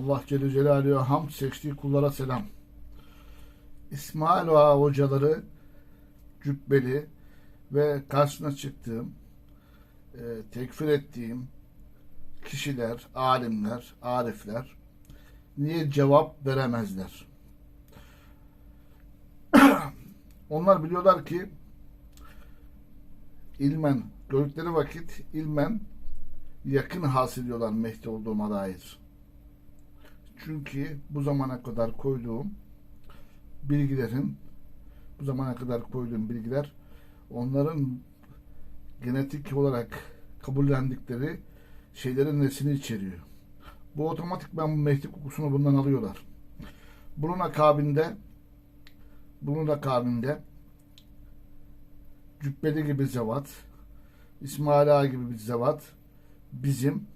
Allah Celle Celaluhu hamd seçtiği kullara selam. İsmail Ağa hocaları cübbeli ve karşısına çıktığım, e, tekfir ettiğim kişiler, alimler, arifler niye cevap veremezler? Onlar biliyorlar ki ilmen gördükleri vakit ilmen yakın hasiliyorlar Mehdi olduğuma dair. Çünkü bu zamana kadar koyduğum bilgilerin bu zamana kadar koyduğum bilgiler onların genetik olarak kabullendikleri şeylerin nesini içeriyor. Bu otomatik ben bu Mehdi kokusunu bundan alıyorlar. Bunun akabinde bunun akabinde Cübbeli gibi zevat, İsmail Ağa gibi bir zevat bizim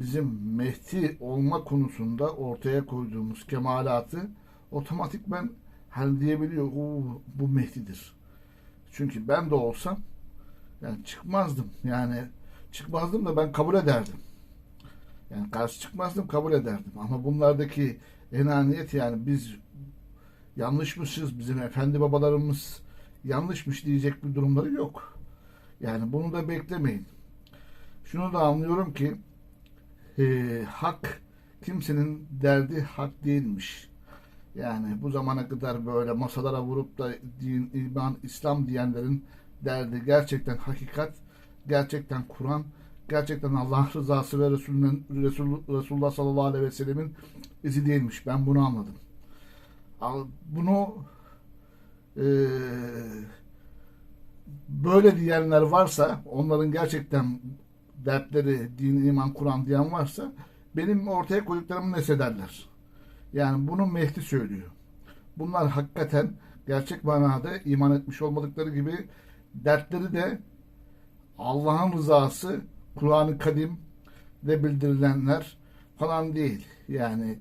bizim Mehdi olma konusunda ortaya koyduğumuz kemalatı otomatik ben hani diyebiliyor bu Mehdi'dir. Çünkü ben de olsam yani çıkmazdım. Yani çıkmazdım da ben kabul ederdim. Yani karşı çıkmazdım kabul ederdim. Ama bunlardaki enaniyet yani biz yanlışmışız bizim efendi babalarımız yanlışmış diyecek bir durumları yok. Yani bunu da beklemeyin. Şunu da anlıyorum ki e, hak kimsenin derdi hak değilmiş. Yani bu zamana kadar böyle masalara vurup da din, iman, İslam diyenlerin derdi gerçekten hakikat, gerçekten Kur'an, gerçekten Allah rızası ve Resulünün, Resul, Resulullah sallallahu aleyhi ve sellemin izi değilmiş. Ben bunu anladım. Bunu e, böyle diyenler varsa, onların gerçekten dertleri din, iman, Kur'an diyen varsa benim ortaya koyduklarımı nesederler. Yani bunu Mehdi söylüyor. Bunlar hakikaten gerçek manada iman etmiş olmadıkları gibi dertleri de Allah'ın rızası, Kur'an-ı Kadim de bildirilenler falan değil. Yani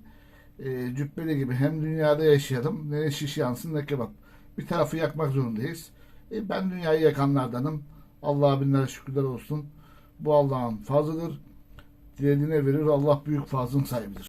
e, cübbeli gibi hem dünyada yaşayalım ne şiş yansın ne kebap. Bir tarafı yakmak zorundayız. E, ben dünyayı yakanlardanım. Allah'a binlerce şükürler olsun. Bu Allah'ın fazlıdır. Dilediğine verir. Allah büyük fazlın sahibidir.